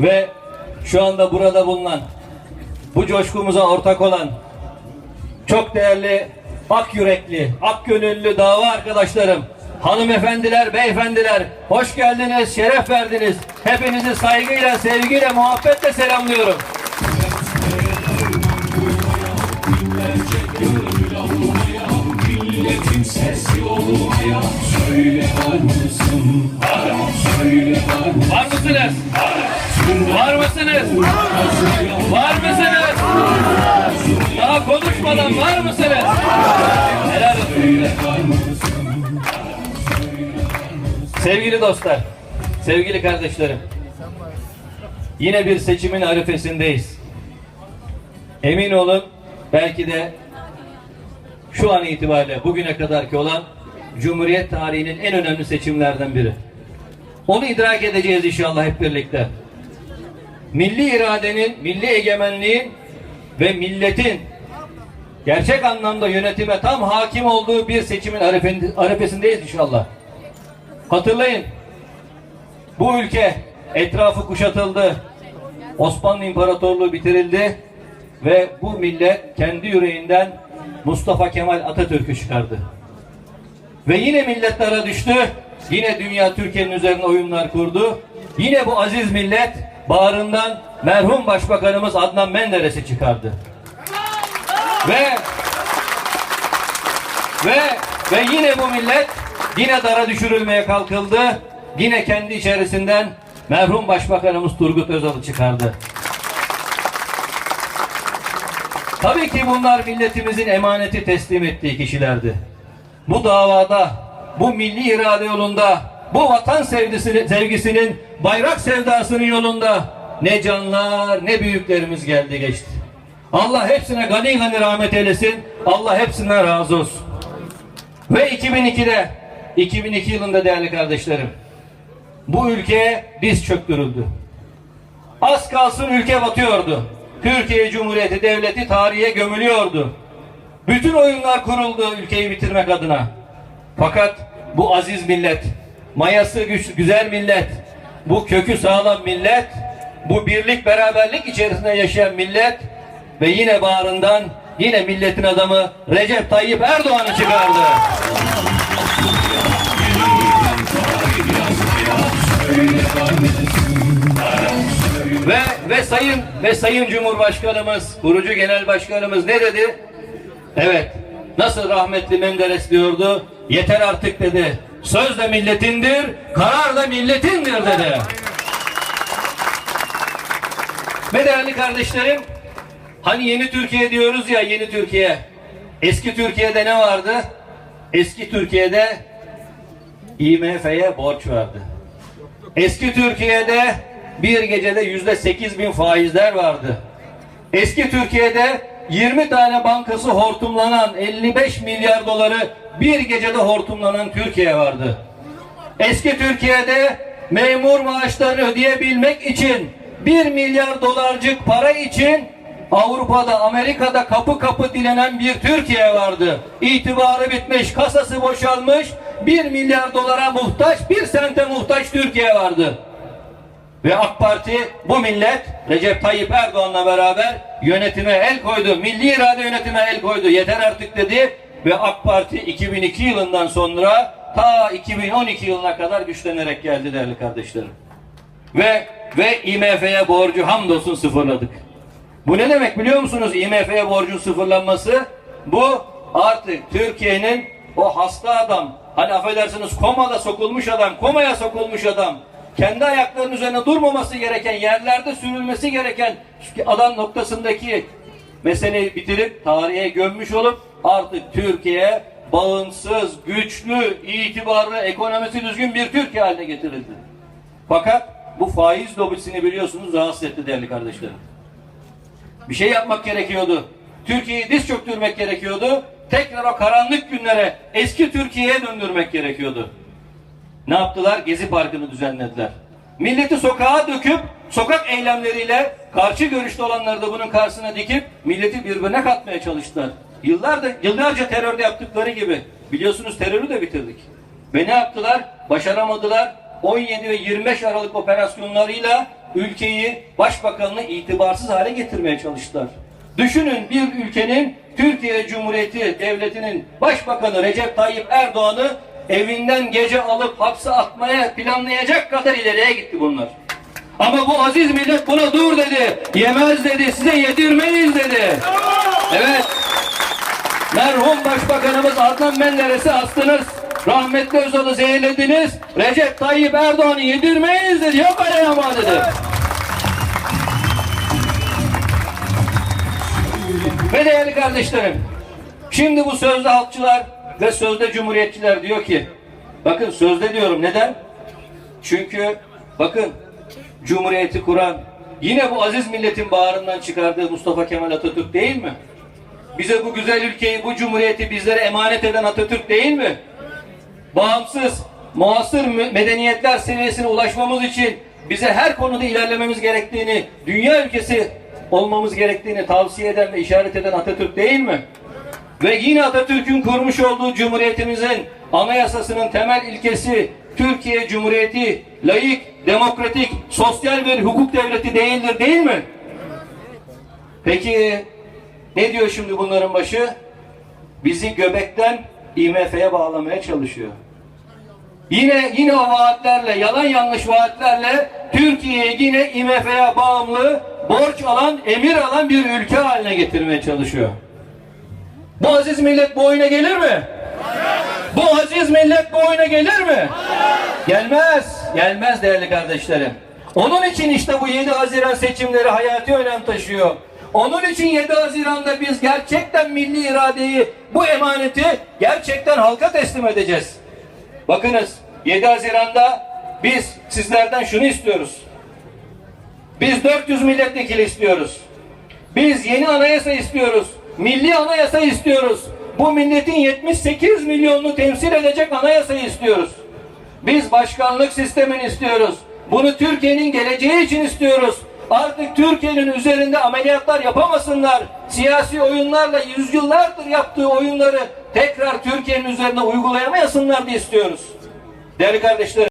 ve şu anda burada bulunan bu coşkumuza ortak olan çok değerli ak yürekli, ak gönüllü dava arkadaşlarım, hanımefendiler, beyefendiler, hoş geldiniz, şeref verdiniz. Hepinizi saygıyla, sevgiyle, muhabbetle selamlıyorum. Milletin sesi olmaya söyle var mısın? Söyle var mısın? Var mısınız? Var mısınız? Var mısınız? Daha konuşmadan var mısınız? Helal. Sevgili dostlar, sevgili kardeşlerim. Yine bir seçimin arifesindeyiz. Emin olun belki de şu an itibariyle bugüne kadarki olan Cumhuriyet tarihinin en önemli seçimlerden biri. Onu idrak edeceğiz inşallah hep birlikte. Milli iradenin, milli egemenliğin ve milletin gerçek anlamda yönetime tam hakim olduğu bir seçimin arifesindeyiz inşallah. Hatırlayın, bu ülke etrafı kuşatıldı, Osmanlı İmparatorluğu bitirildi ve bu millet kendi yüreğinden Mustafa Kemal Atatürk'ü çıkardı. Ve yine milletlere düştü. Yine dünya Türkiye'nin üzerine oyunlar kurdu. Yine bu aziz millet bağrından merhum Başbakanımız Adnan Menderes'i çıkardı. Ve ve ve yine bu millet yine dara düşürülmeye kalkıldı. Yine kendi içerisinden merhum Başbakanımız Turgut Özal'ı çıkardı. Tabii ki bunlar milletimizin emaneti teslim ettiği kişilerdi. Bu davada, bu milli irade yolunda, bu vatan sevgisini, sevgisinin, bayrak sevdasının yolunda ne canlar ne büyüklerimiz geldi geçti. Allah hepsine gani gani rahmet eylesin. Allah hepsinden razı olsun. Ve 2002'de, 2002 yılında değerli kardeşlerim, bu ülkeye diz çöktürüldü. Az kalsın ülke batıyordu. Türkiye Cumhuriyeti Devleti tarihe gömülüyordu. Bütün oyunlar kuruldu ülkeyi bitirmek adına. Fakat bu aziz millet, mayası güç, güzel millet, bu kökü sağlam millet, bu birlik beraberlik içerisinde yaşayan millet ve yine bağrından yine milletin adamı Recep Tayyip Erdoğan'ı çıkardı. Ve ve sayın ve sayın Cumhurbaşkanımız, kurucu genel başkanımız ne dedi? Evet. Nasıl rahmetli Menderes diyordu? Yeter artık dedi. Söz de milletindir, karar da milletindir dedi. Ve değerli kardeşlerim, hani yeni Türkiye diyoruz ya yeni Türkiye. Eski Türkiye'de ne vardı? Eski Türkiye'de IMF'ye borç vardı. Eski Türkiye'de bir gecede yüzde sekiz bin faizler vardı. Eski Türkiye'de 20 tane bankası hortumlanan 55 milyar doları bir gecede hortumlanan Türkiye vardı. Eski Türkiye'de memur maaşlarını ödeyebilmek için 1 milyar dolarcık para için Avrupa'da, Amerika'da kapı kapı dilenen bir Türkiye vardı. İtibarı bitmiş, kasası boşalmış, 1 milyar dolara muhtaç, bir sente muhtaç Türkiye vardı. Ve AK Parti bu millet Recep Tayyip Erdoğan'la beraber yönetime el koydu. Milli irade yönetime el koydu. Yeter artık dedi. Ve AK Parti 2002 yılından sonra ta 2012 yılına kadar güçlenerek geldi değerli kardeşlerim. Ve ve IMF'ye borcu hamdolsun sıfırladık. Bu ne demek biliyor musunuz IMF'ye borcun sıfırlanması? Bu artık Türkiye'nin o hasta adam, hani affedersiniz komada sokulmuş adam, komaya sokulmuş adam, kendi ayaklarının üzerine durmaması gereken, yerlerde sürülmesi gereken adam noktasındaki meseleyi bitirip tarihe gömmüş olup artık Türkiye bağımsız, güçlü, itibarlı, ekonomisi düzgün bir Türkiye haline getirildi. Fakat bu faiz lobisini biliyorsunuz rahatsız etti değerli kardeşlerim. Bir şey yapmak gerekiyordu. Türkiye'yi diz çöktürmek gerekiyordu. Tekrar o karanlık günlere eski Türkiye'ye döndürmek gerekiyordu. Ne yaptılar? Gezi Parkı'nı düzenlediler. Milleti sokağa döküp sokak eylemleriyle karşı görüşte olanları da bunun karşısına dikip milleti birbirine katmaya çalıştılar. Yıllardır, yıllarca terörde yaptıkları gibi. Biliyorsunuz terörü de bitirdik. Ve ne yaptılar? Başaramadılar. 17 ve 25 Aralık operasyonlarıyla ülkeyi, başbakanını itibarsız hale getirmeye çalıştılar. Düşünün bir ülkenin Türkiye Cumhuriyeti Devleti'nin başbakanı Recep Tayyip Erdoğan'ı evinden gece alıp hapse atmaya planlayacak kadar ileriye gitti bunlar. Ama bu aziz millet buna dur dedi. Yemez dedi. Size yedirmeyiz dedi. Evet. Merhum Başbakanımız Adnan Menderes'i astınız. Rahmetli Özal'ı zehirlediniz. Recep Tayyip Erdoğan'ı yedirmeyiz dedi. Yok öyle ama dedi. Ve değerli kardeşlerim, şimdi bu sözde halkçılar ve sözde cumhuriyetçiler diyor ki, bakın sözde diyorum neden? Çünkü bakın Cumhuriyeti kuran yine bu aziz milletin bağrından çıkardığı Mustafa Kemal Atatürk değil mi? Bize bu güzel ülkeyi, bu cumhuriyeti bizlere emanet eden Atatürk değil mi? Bağımsız, muasır medeniyetler seviyesine ulaşmamız için bize her konuda ilerlememiz gerektiğini, dünya ülkesi olmamız gerektiğini tavsiye eden ve işaret eden Atatürk değil mi? Ve yine Atatürk'ün kurmuş olduğu cumhuriyetimizin anayasasının temel ilkesi Türkiye Cumhuriyeti layık, demokratik, sosyal bir hukuk devleti değildir değil mi? Peki ne diyor şimdi bunların başı? Bizi göbekten IMF'ye bağlamaya çalışıyor. Yine yine o vaatlerle, yalan yanlış vaatlerle Türkiye'yi yine IMF'ye bağımlı, borç alan, emir alan bir ülke haline getirmeye çalışıyor. Bu aziz millet bu oyuna gelir mi? Bu aziz millet bu oyuna gelir mi? Gelmez. Gelmez değerli kardeşlerim. Onun için işte bu 7 Haziran seçimleri hayati önem taşıyor. Onun için 7 Haziran'da biz gerçekten milli iradeyi, bu emaneti gerçekten halka teslim edeceğiz. Bakınız 7 Haziran'da biz sizlerden şunu istiyoruz. Biz 400 milletvekili istiyoruz. Biz yeni anayasa istiyoruz. Milli anayasa istiyoruz. Bu milletin 78 milyonunu temsil edecek anayasayı istiyoruz. Biz başkanlık sistemini istiyoruz. Bunu Türkiye'nin geleceği için istiyoruz. Artık Türkiye'nin üzerinde ameliyatlar yapamasınlar. Siyasi oyunlarla yüzyıllardır yaptığı oyunları tekrar Türkiye'nin üzerine uygulayamayasınlar diye istiyoruz. Değerli kardeşlerim.